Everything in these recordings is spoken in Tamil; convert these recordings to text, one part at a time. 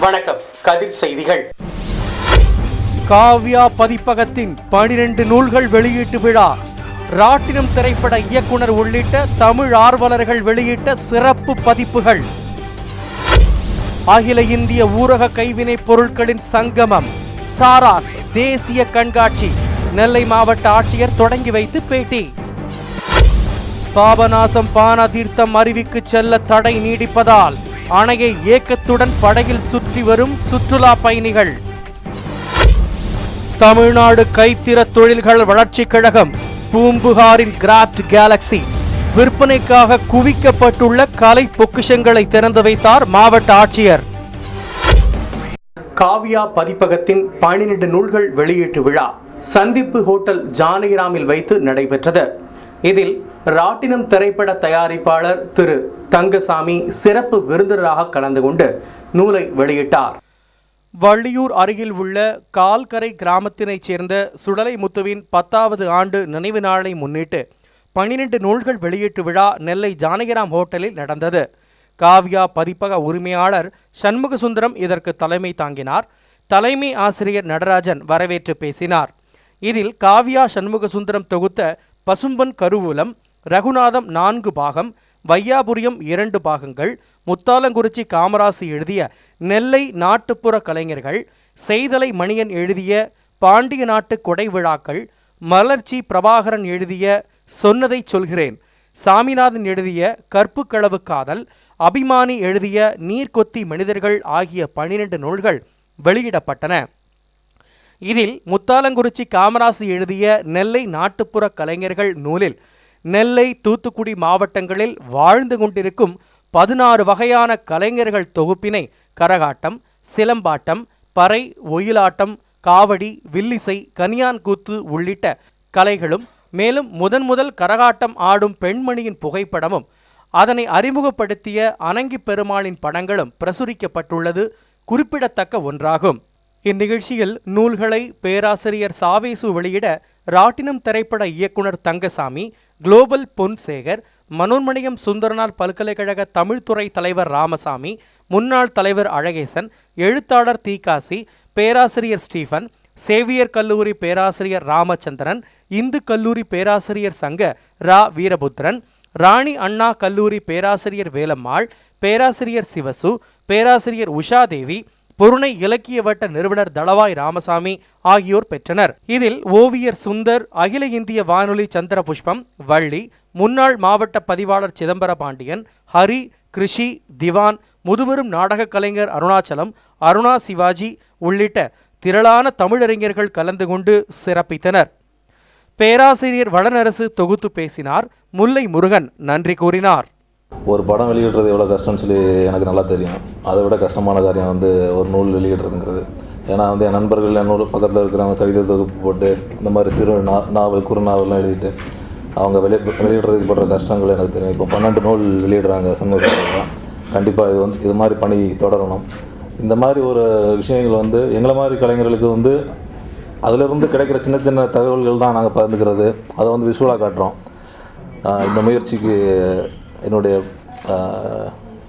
வணக்கம். கதிர் செய்திகள். காவ்யா பதிப்பகத்தின் பனிரெண்டு நூல்கள் வெளியீட்டு விழா. ராட்டினம் திரைப்பட இயக்குனர் உள்ளிட்ட தமிழ் ஆர்வலர்கள் வெளியிட்ட சிறப்பு பதிப்புகள். அகில இந்திய ஊரக கைவினைப் பொருட்களின் சங்கமம். சாராஸ் தேசிய கண்காட்சி. நெல்லை மாவட்ட ஆட்சியர் தொடங்கி வைத்து பேட்டி. பாபநாசம் பானதீர்த்தம் அருவிக்கு செல்ல தடை நீடிப்பதால் அணையை ஏக்கத்துடன் படகில் சுற்றி வரும் சுற்றுலா பயணிகள். தமிழ்நாடு கைத்திற தொழில்கள் வளர்ச்சிக் கழகம் பூம்புகாரின் கிராஃப்ட் கேலக்ஸி விற்பனைக்காக குவிக்கப்பட்டுள்ள கலை பொக்கிஷங்களை திறந்து வைத்தார் மாவட்ட ஆட்சியர். காவியா பதிப்பகத்தின் பன்னிரண்டு நூல்கள் வெளியீட்டு விழா சந்திப்பு ஹோட்டல் ஜானகிராமில் வைத்து நடைபெற்றது. இதில் ராட்டினம் திரைப்பட தயாரிப்பாளர் திரு தங்கசாமி சிறப்பு விருந்தினராக கலந்து கொண்டு நூலை வெளியிட்டார். வள்ளியூர் அருகில் உள்ள கால்கரை கிராமத்தினைச் சேர்ந்த சுடலை முத்துவின் பத்தாவது ஆண்டு நினைவு நாளை முன்னிட்டு பன்னிரண்டு நூல்கள் வெளியீட்டு விழா நெல்லை ஜானகிராம் ஹோட்டலில் நடந்தது. காவ்யா பதிப்பக உரிமையாளர் சண்முகசுந்தரம் இதற்கு தலைமை தாங்கினார். தலைமை ஆசிரியர் நடராஜன் வரவேற்று பேசினார். இதில் காவ்யா சண்முகசுந்தரம் தொகுத்த பசும்பன் கருவூலம் ரகுநாதம் நான்கு பாகம் வையாபுரியம் இரண்டு பாகங்கள் முத்தாலங்குறிச்சி காமராசு எழுதிய நெல்லை நாட்டுப்புற கலைஞர்கள் செய்தலை மணியன் எழுதிய பாண்டிய நாட்டு கொடை விழாக்கள் மலர்ச்சி பிரபாகரன் எழுதிய சொன்னதை சொல்கிறேன். சாமிநாதன் எழுதிய கற்புக்களவு காதல் அபிமானி எழுதிய நீர்க்கொத்தி மனிதர்கள் ஆகிய பன்னிரண்டு நூல்கள் வெளியிடப்பட்டன. இதில் முத்தாலங்குறிச்சி காமராசு எழுதிய நெல்லை நாட்டுப்புற கலைஞர்கள் நூலில் நெல்லை தூத்துக்குடி மாவட்டங்களில் வாழ்ந்து கொண்டிருக்கும் பதினாறு வகையான கலைஞர்கள் தொகுப்பினை கரகாட்டம் சிலம்பாட்டம் பறை ஒயிலாட்டம் காவடி வில்லிசை கனியான்கூத்து உள்ளிட்ட கலைகளும் மேலும் முதன் முதல் கரகாட்டம் ஆடும் பெண்மணியின் புகைப்படமும் அதனை அறிமுகப்படுத்திய அனங்கி பெருமாளின் படங்களும் பிரசுரிக்கப்பட்டுள்ளது குறிப்பிடத்தக்க ஒன்றாகும். இந்நிகழ்ச்சியில் நூல்களை பேராசிரியர் சாவேசு வெளியிட ராட்டினம் திரைப்பட இயக்குனர் தங்கசாமி குளோபல் பொன்சேகர் மனோன்மணியம் சுந்தரனார் பல்கலைக்கழக தமிழ்துறை தலைவர் ராமசாமி முன்னாள் தலைவர் அழகேசன் எழுத்தாளர் தீகாசி பேராசிரியர் ஸ்டீஃபன் சேவியர் கல்லூரி பேராசிரியர் ராமச்சந்திரன் இந்து கல்லூரி பேராசிரியர் சங்க ரா. வீரபுத்திரன் ராணி அண்ணா கல்லூரி பேராசிரியர் வேலம்மாள் பேராசிரியர் சிவசு பேராசிரியர் உஷாதேவி பொருணை இலக்கிய வட்ட நிறுவனர் தளவாய் ராமசாமி ஆகியோர் பெற்றனர். இதில் ஓவியர் சுந்தர் அகில இந்திய வானொலி சந்திர புஷ்பம் வள்ளி முன்னாள் மாவட்ட பதிவாளர் சிதம்பர பாண்டியன் ஹரி கிருஷி திவான் முதுபெரும் நாடகக் கலைஞர் அருணாச்சலம் அருணா சிவாஜி உள்ளிட்ட திரளான தமிழறிஞர்கள் கலந்து கொண்டு சிறப்பித்தனர். பேராசிரியர் வளனரசு தொகுத்து பேசினார் முல்லை முருகன் நன்றி கூறினார். ஒரு படம் வெளியிடுறது எவ்வளோ கஷ்டம்னு சொல்லி எனக்கு நல்லா தெரியும். அதை விட கஷ்டமான காரியம் வந்து ஒரு நூல் வெளியிடுறதுங்கிறது. ஏன்னா வந்து என் நண்பர்கள் என் நூல் பக்கத்தில் இருக்கிறவங்க கவிதை தொகுப்பு போட்டு இந்த மாதிரி சிறு நா நாவல் குறுநாவல்லாம் எழுதிட்டு அவங்க வெளியே வெளியிடுறதுக்கு படுற கஷ்டங்கள் எனக்கு தெரியும். இப்போ பன்னெண்டு நூல் வெளியிடுறாங்க சந்தோஷம் கண்டிப்பாக இது வந்து இது மாதிரி பணி தொடரணும். இந்த மாதிரி ஒரு விஷயங்கள் வந்து எங்களை மாதிரி கலைஞர்களுக்கு வந்து அதிலிருந்து கிடைக்கிற சின்ன சின்ன தகவல்கள் தான் நாங்கள் பகிர்ந்துக்கிறது. அதை வந்து விஷுவலாக காட்டுறோம். இந்த முயற்சிக்கு என்னுடைய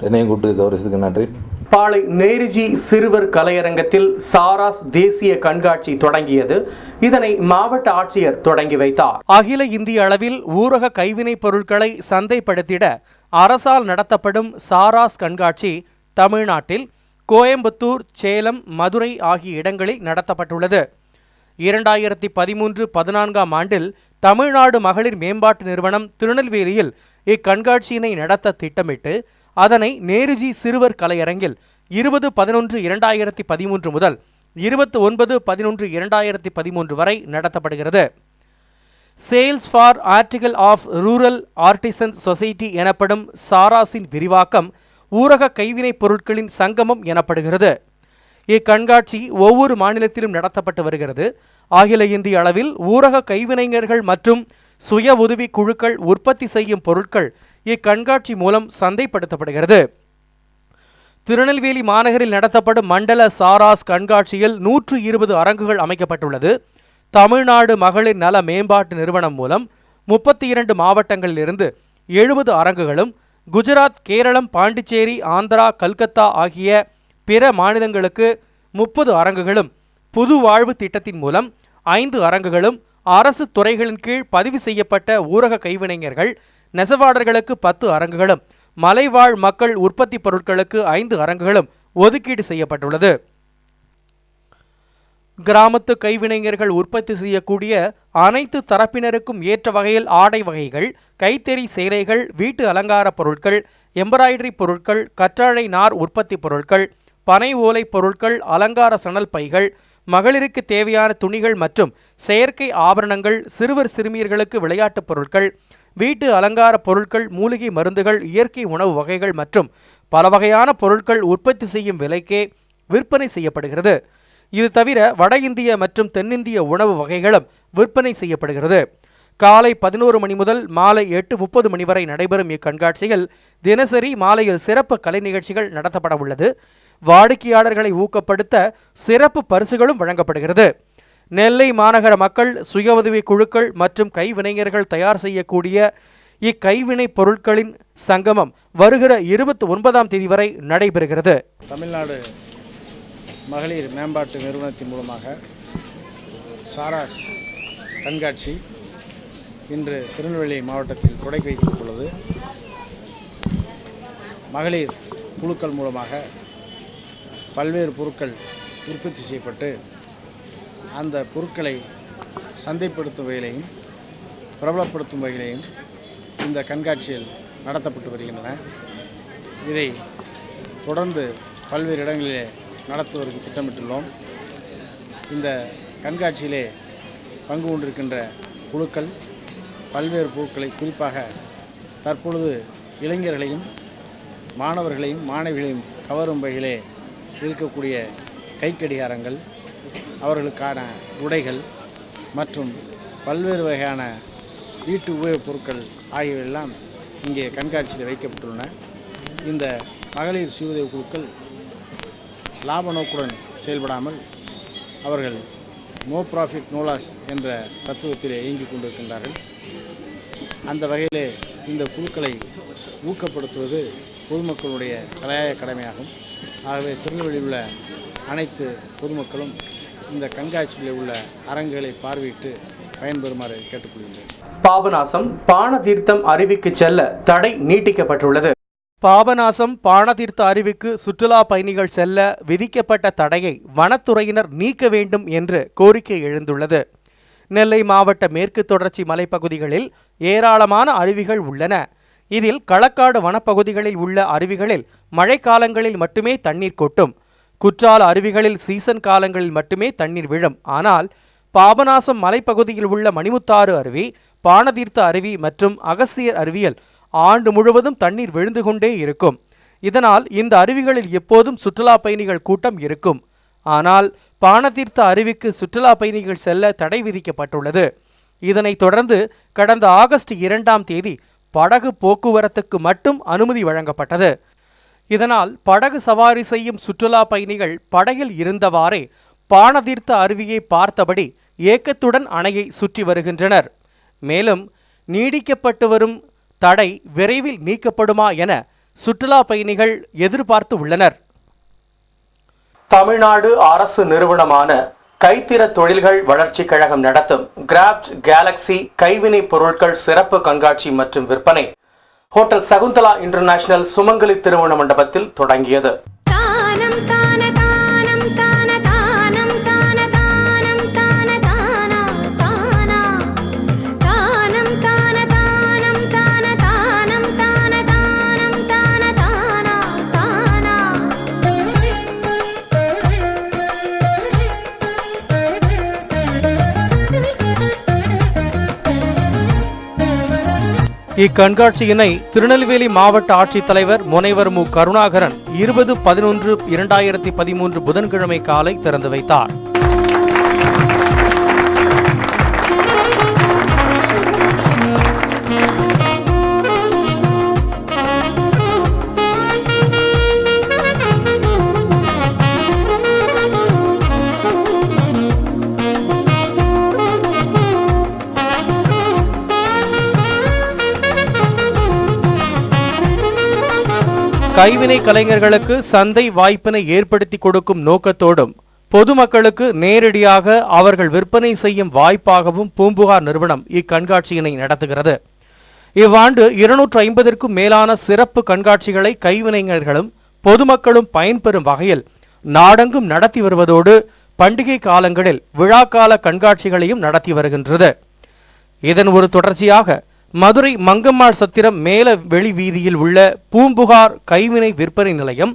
என்னையும் கூப்பிட்டு கௌரவிச்சதுக்கு நன்றி. பாளை நேருஜி சிறுவர் கலையரங்கத்தில் சாராஸ் தேசிய கண்காட்சி தொடங்கியது. இதனை மாவட்ட ஆட்சியர் தொடங்கி வைத்தார். அகில இந்திய அளவில் ஊரக கைவினைப் பொருட்களை சந்தைப்படுத்திட அரசால் நடத்தப்படும் சாராஸ் கண்காட்சி தமிழ்நாட்டில் கோயம்புத்தூர் சேலம் மதுரை ஆகிய இடங்களில் நடத்தப்பட்டுள்ளது. இரண்டாயிரத்தி பதிமூன்று பதினான்காம் ஆண்டில் தமிழ்நாடு மகளிர் மேம்பாட்டு நிறுவனம் திருநெல்வேலியில் இக்கண்காட்சியினை நடத்த திட்டமிட்டு அதனை நேருஜி சிறுவர் கலையரங்கில் இருபது பதினொன்று இரண்டாயிரத்தி பதிமூன்று முதல் இருபத்தி ஒன்பது பதினொன்று இரண்டாயிரத்தி பதிமூன்று வரை நடத்தப்படுகிறது. Sales for article of rural artisans society எனப்படும் சாராஸின் விரிவாக்கம் ஊரக கைவினைப் பொருட்களின் சங்கமம் எனப்படுகிறது. இக்கண்காட்சி ஒவ்வொரு மாநிலத்திலும் நடத்தப்பட்டு வருகிறது. அகில இந்திய அளவில் ஊரக கைவினைஞர்கள் மற்றும் சுய உதவி குழுக்கள் உற்பத்தி செய்யும் பொருட்கள் இக்கண்காட்சி மூலம் சந்தைப்படுத்தப்படுகிறது. திருநெல்வேலி மாநகரில் நடத்தப்படும் மண்டல சாராஸ் கண்காட்சியில் நூற்று இருபது அரங்குகள் அமைக்கப்பட்டுள்ளது. தமிழ்நாடு மகளிர் நல மேம்பாட்டு நிறுவனம் மூலம் முப்பத்தி இரண்டு மாவட்டங்களிலிருந்து எழுபது அரங்குகளும் குஜராத் கேரளம் பாண்டிச்சேரி ஆந்திரா கல்கத்தா ஆகிய பிற மாநிலங்களுக்கு முப்பது அரங்குகளும் புது வாழ்வு திட்டத்தின் மூலம் ஐந்து அரங்குகளும் அரசு துறைகளின் கீழ் பதிவு செய்யப்பட்ட ஊரக கைவினைஞர்கள் நெசவாளர்களுக்கு பத்து அரங்குகளும் மலைவாழ் மக்கள் உற்பத்தி பொருட்களுக்கு ஐந்து அரங்குகளும் ஒதுக்கீடு செய்யப்பட்டுள்ளது. கிராமத்து கைவினைஞர்கள் உற்பத்தி செய்யக்கூடிய அனைத்து தரப்பினருக்கும் ஏற்ற வகையில் ஆடை வகைகள் கைத்தறி சேலைகள் வீட்டு அலங்கார பொருட்கள் எம்ப்ராய்டரி பொருட்கள் கற்றாழை நார் உற்பத்தி பொருட்கள் பனை ஓலை பொருட்கள் அலங்கார சணல் பைகள் மகளிருக்கு தேவையான துணிகள் மற்றும் செயற்கை ஆபரணங்கள் சிறுவர் சிறுமியர்களுக்கு விளையாட்டுப் பொருட்கள் வீட்டு அலங்கார பொருட்கள் மூலிகை மருந்துகள் இயற்கை உணவு வகைகள் மற்றும் பல வகையான பொருட்கள் உற்பத்தி செய்யும் விலைக்கே விற்பனை செய்யப்படுகிறது. இது தவிர வட இந்திய மற்றும் தென்னிந்திய உணவு வகைகளும் விற்பனை செய்யப்படுகிறது. காலை பதினோரு மணி முதல் மாலை எட்டு முப்பது மணி வரை நடைபெறும் இக்கண்காட்சியில் தினசரி மாலையில் சிறப்பு கலை நிகழ்ச்சிகள் நடத்தப்பட உள்ளது. வாடிக்கையாளர்களை ஊக்கப்படுத்த சிறப்பு பரிசுகளும் வழங்கப்படுகிறது. நெல்லை மாநகர மக்கள் சுய உதவி குழுக்கள் மற்றும் கைவினைஞர்கள் தயார் செய்யக்கூடிய இக்கைவினை பொருட்களின் சங்கமம் வருகிற இருபத்தி ஒன்பதாம் தேதி வரை நடைபெறுகிறது. தமிழ்நாடு மகளிர் மேம்பாட்டு நிறுவனத்தின் மூலமாக சாராஸ் கண்காட்சி இன்று திருநெல்வேலி மாவட்டத்தில் தொடங்கி வைக்கப்பட்டுள்ளது. மகளிர் குழுக்கள் மூலமாக பல்வேறு பொருட்கள் உற்பத்தி செய்யப்பட்டு அந்த பொருட்களை சந்தைப்படுத்தும் வகையிலையும் பிரபலப்படுத்தும் வகையிலையும் இந்த கண்காட்சியில் நடத்தப்பட்டு வருகின்றன. இதை தொடர்ந்து பல்வேறு இடங்களிலே நடத்துவதற்கு திட்டமிட்டுள்ளோம். இந்த கண்காட்சியிலே பங்கு கொண்டிருக்கின்ற குழுக்கள் பல்வேறு பொருட்களை குறிப்பாக தற்பொழுது இளைஞர்களையும் மாணவர்களையும் மாணவிகளையும் கவரும் வகையிலே இருக்கக்கூடிய கைக்கடிகாரங்கள் அவர்களுக்கான உடைகள் மற்றும் பல்வேறு வகையான வீட்டு உபயோகப் பொருட்கள் ஆகியவையெல்லாம் இங்கே கண்காட்சியில் வைக்கப்பட்டுள்ளன. இந்த மகளிர் சுய உதவி குழுக்கள் லாப நோக்குடன் செயல்படாமல் அவர்கள் நோ ப்ராஃபிட் நோ லாஸ் என்ற தத்துவத்திலே இயங்கிக் கொண்டிருக்கின்றார்கள். அந்த வகையிலே இந்த குழுக்களை ஊக்கப்படுத்துவது பொதுமக்களுடைய தலையாய கடமையாகும். ஆகவே திருநெல்வேலியில் உள்ள அனைத்து பொதுமக்களும் இந்த கண்காட்சியில் உள்ள அரங்குகளை பார்வையிட்டு பயன்பெறுமாறு கேட்டுக்கொள்கின்றேன். பாபநாசம் பானதீர்த்தம் அருவிக்கு செல்ல தடை நீட்டிக்கப்பட்டுள்ளது. பாபநாசம் பாணதீர்த்த அருவிக்கு சுற்றுலா பயணிகள் செல்ல விதிக்கப்பட்ட தடையை வனத்துறையினர் நீக்க வேண்டும் என்று கோரிக்கை எழுந்துள்ளது. நெல்லை மாவட்ட மேற்கு தொடர்ச்சி மலைப்பகுதிகளில் ஏராளமான அருவிகள் உள்ளன. இதில் களக்காடு வனப்பகுதிகளில் உள்ள அருவிகளில் மழைக்காலங்களில் மட்டுமே தண்ணீர் கொட்டும். குற்றால அருவிகளில் சீசன் காலங்களில் மட்டுமே தண்ணீர் விழும். ஆனால் பாபநாசம் மலைப்பகுதியில் உள்ள மணிமுத்தாறு அருவி பானதீர்த்த அருவி மற்றும் அகசியர் அருவியில் ஆண்டு முழுவதும் தண்ணீர் விழுந்து கொண்டே இருக்கும். இதனால் இந்த அருவிகளில் எப்போதும் சுற்றுலா பயணிகள் கூட்டம் இருக்கும். ஆனால் பானதீர்த்த அருவிக்கு சுற்றுலா பயணிகள் செல்ல தடை விதிக்கப்பட்டுள்ளது. இதனைத் தொடர்ந்து கடந்த ஆகஸ்ட் இரண்டாம் தேதி படகு போக்குவரத்துக்கு மட்டும் அனுமதி வழங்கப்பட்டது. இதனால் படகு சவாரி செய்யும் சுற்றுலா பயணிகள் படகில் இருந்தவாறே பானதீர்த்த அருவியை பார்த்தபடி ஏக்கத்துடன் அணையை சுற்றி வருகின்றனர். மேலும் நீடிக்கப்பட்டு வரும் தடை விரைவில் நீக்கப்படுமா என சுற்றுலா பயணிகள் எதிர்பார்த்து உள்ளனர். தமிழ்நாடு அரசு நிறுவனமான கைத்திற தொழில்கள் வளர்ச்சி கழகம் நடத்தும் கிராப்ட் கேலக்ஸி கைவினை பொருட்கள் சிறப்பு கண்காட்சி மற்றும் விற்பனை. ஹோட்டல் சகுந்தலா இன்டர்நேஷனல் சுமங்கலி திருமண மண்டபத்தில் தொடங்கியது. இக்கண்காட்சியினை திருநெல்வேலி மாவட்ட ஆட்சித்தலைவர் முனைவர் மு. கருணாகரன் இருபது பதினொன்று இரண்டாயிரத்தி பதிமூன்று புதன்கிழமை காலை திறந்து வைத்தார். கைவினை கலைஞர்களுக்கு சந்தை வாய்ப்பினை ஏற்படுத்தி கொடுக்கும் நோக்கத்தோடும் பொதுமக்களுக்கு நேரடியாக அவர்கள் விற்பனை செய்யும் வாய்ப்பாகவும் பூம்புகார் நிறுவனம் இக்கண்காட்சியினை நடத்துகிறது. இவ்வாண்டு இருநூற்று ஐம்பதற்கும் மேலான சிறப்பு கண்காட்சிகளை கைவினைஞர்களும் பொதுமக்களும் பயன்பெறும் வகையில் நாடெங்கும் நடத்தி வருவதோடு பண்டிகை காலங்களில் விழாக்கால கண்காட்சிகளையும் நடத்தி வருகின்றது. இதன் ஒரு தொடர்ச்சியாக மதுரை மங்கம்மாள் சத்திரம் மேல வெளி வீதியில் உள்ள பூம்புகார் கைவினை விற்பனை நிலையம்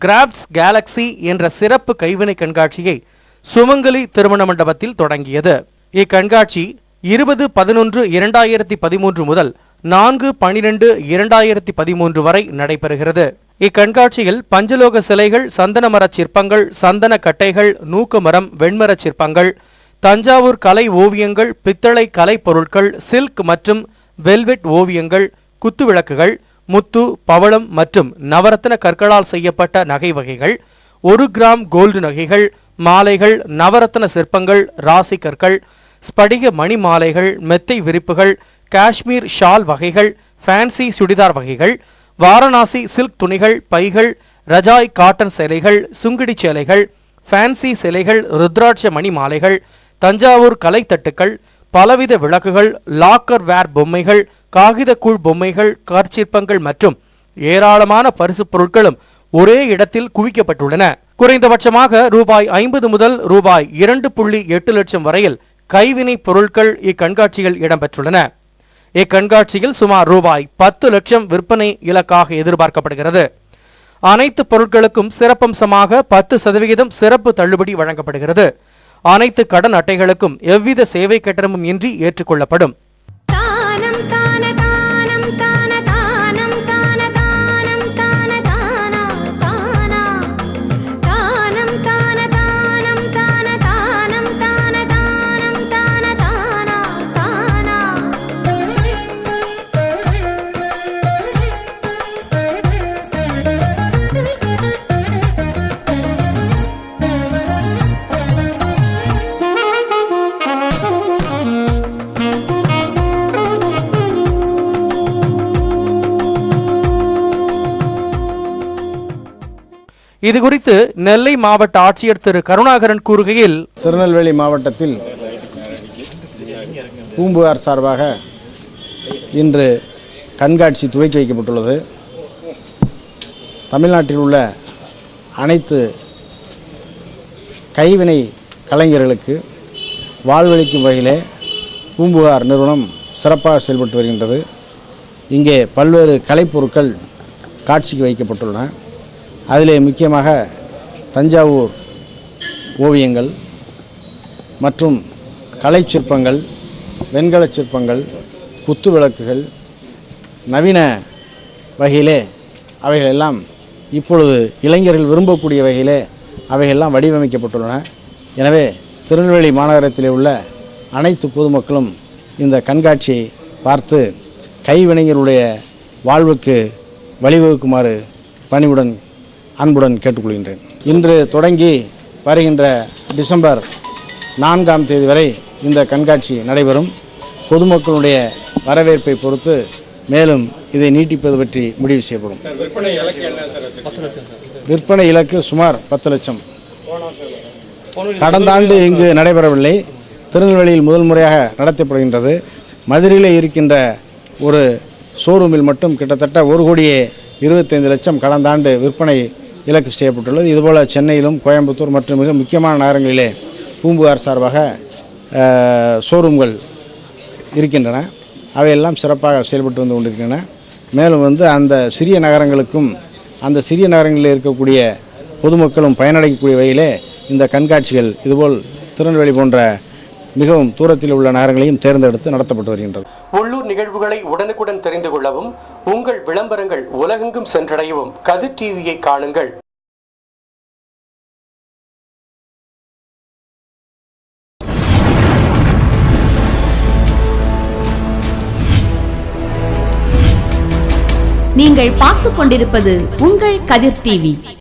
கிராப்ஸ் கேலக்ஸி என்ற சிறப்பு கைவினை கண்காட்சியை சுமங்கலி திருமண மண்டபத்தில் தொடங்கியது. இக்கண்காட்சி இருபது பதினொன்று இரண்டாயிரத்தி பதிமூன்று முதல் நான்கு பனிரெண்டு இரண்டாயிரத்தி பதிமூன்று வரை நடைபெறுகிறது. இக்கண்காட்சியில் பஞ்சலோக சிலைகள் சந்தன மரச் சிற்பங்கள் சந்தன கட்டைகள் நூக்குமரம் வெண்மரச் சிற்பங்கள் தஞ்சாவூர் கலை ஓவியங்கள் பித்தளை கலை பொருட்கள் சில்க் மற்றும் வெல்வெட் ஓவியங்கள் குத்துவிளக்குகள் முத்து பவளம் மற்றும் நவரத்ன கற்களால் செய்யப்பட்ட நகை வகைகள் ஒரு கிராம் கோல்டு நகைகள் மாலைகள் நவரத்ன சிற்பங்கள் ராசி கற்கள் ஸ்படிக மணி மாலைகள் மெத்தை விரிப்புகள் காஷ்மீர் ஷால் வகைகள் ஃபேன்சி சுடிதார் வகைகள் வாரணாசி சில்க் துணிகள் பைகள் ரஜாய் காட்டன் சேலைகள் சுங்கிடி சேலைகள் ஃபேன்சி சிலைகள் ருத்ராட்ச மணி மாலைகள் தஞ்சாவூர் கலைத்தட்டுக்கள் பலவித விளக்குகள் லாக்கர் வேர் பொம்மைகள் காகிதக்கூழ் பொம்மைகள் கற்சிற்பங்கள் மற்றும் ஏராளமான பரிசுப் பொருட்களும் ஒரே இடத்தில் குவிக்கப்பட்டுள்ளன. குறைந்தபட்சமாக ரூபாய் ஐம்பது முதல் ரூபாய் இரண்டு புள்ளி எட்டு லட்சம் வரையில் கைவினை பொருட்கள் இக்கண்காட்சியில் இடம்பெற்றுள்ளன. இக்கண்காட்சியில் சுமார் ரூபாய் பத்து லட்சம் விற்பனை இலக்காக எதிர்பார்க்கப்படுகிறது. அனைத்து பொருட்களுக்கும் சிறப்பம்சமாக பத்து சதவிகிதம் சிறப்பு தள்ளுபடி வழங்கப்படுகிறது. அனைத்து கடன் அட்டைகளுக்கும் எவ்வித சேவை கட்டணமும் இன்றி ஏற்றுக்கொள்ளப்படும். இதுகுறித்து நெல்லை மாவட்ட ஆட்சியர் திரு கருணாகரன் கூறுகையில் திருநெல்வேலி மாவட்டத்தில் பூம்புகார் சார்பாக இன்று கண்காட்சி துவக்கி வைக்கப்பட்டுள்ளது. தமிழ்நாட்டில் உள்ள அனைத்து கைவினை கலைஞர்களுக்கு வாழ்வளிக்கும் வகையிலே பூம்புகார் நிறுவனம் சிறப்பாக செயல்பட்டு வருகின்றது. இங்கே பல்வேறு கலைப்பொருட்கள் காட்சிக்கு வைக்கப்பட்டுள்ளன. அதிலே முக்கியமாக தஞ்சாவூர் ஓவியங்கள் மற்றும் கலை சிற்பங்கள் வெண்கலச் சிற்பங்கள் குத்து விளக்குகள் நவீன வகையிலே அவைகளெல்லாம் இப்பொழுது இளைஞர்கள் விரும்பக்கூடிய வகையிலே அவைகளெல்லாம் வடிவமைக்கப்பட்டுள்ளன. எனவே திருநெல்வேலி மாநகரத்திலே உள்ள அனைத்து பொதுமக்களும் இந்த கண்காட்சியை பார்த்து கைவினைஞருடைய வாழ்வுக்கு வழிவகுக்குமாறு பணிவுடன் அன்புடன் கேட்டுக்கொள்கின்றேன். இன்று தொடங்கி வருகின்ற டிசம்பர் நான்காம் தேதி வரை இந்த கண்காட்சி நடைபெறும். பொதுமக்களுடைய வரவேற்பை பொறுத்து மேலும் இதை நீட்டிப்பது பற்றி முடிவு செய்யப்படும். விற்பனை இலக்கு சுமார் பத்து லட்சம். கடந்த ஆண்டு இங்கு நடைபெறவில்லை. திருநெல்வேலியில் முதல் முறையாக நடத்தப்படுகின்றது. மதுரையில் இருக்கின்ற ஒரு ஷோரூமில் மட்டும் கிட்டத்தட்ட ஒரு கோடியே இருபத்தைந்து லட்சம் கடந்த ஆண்டு விற்பனை இலக்கு செய்யப்பட்டுள்ளது. இதுபோல் சென்னையிலும் கோயம்புத்தூர் மற்றும் மிக முக்கியமான நகரங்களிலே பூம்புகார் சார்பாக ஷோரூம்கள் இருக்கின்றன. அவையெல்லாம் சிறப்பாக செயல்பட்டு வந்து கொண்டிருக்கின்றன. மேலும் வந்து அந்த சிறிய நகரங்களுக்கும் அந்த சிறிய நகரங்களில் இருக்கக்கூடிய பொதுமக்களும் பயனடையக்கூடிய வகையிலே இந்த கண்காட்சிகள் இதுபோல் திருநெல்வேலி போன்ற மிகவும் தூரத்தில் உள்ள நகரங்களையும் தேர்ந்தெடுத்து நடத்தப்பட்டு வருகின்றது. உள்ளூர் நிகழ்வுகளை உடனுக்குடன் தெரிந்து கொள்ளவும் உங்கள் விளம்பரங்கள் உலகெங்கும் சென்றடையவும் கதிர் டிவியை காணுங்கள். நீங்கள் பார்த்துக் கொண்டிருப்பது உங்கள் கதிர் டிவி.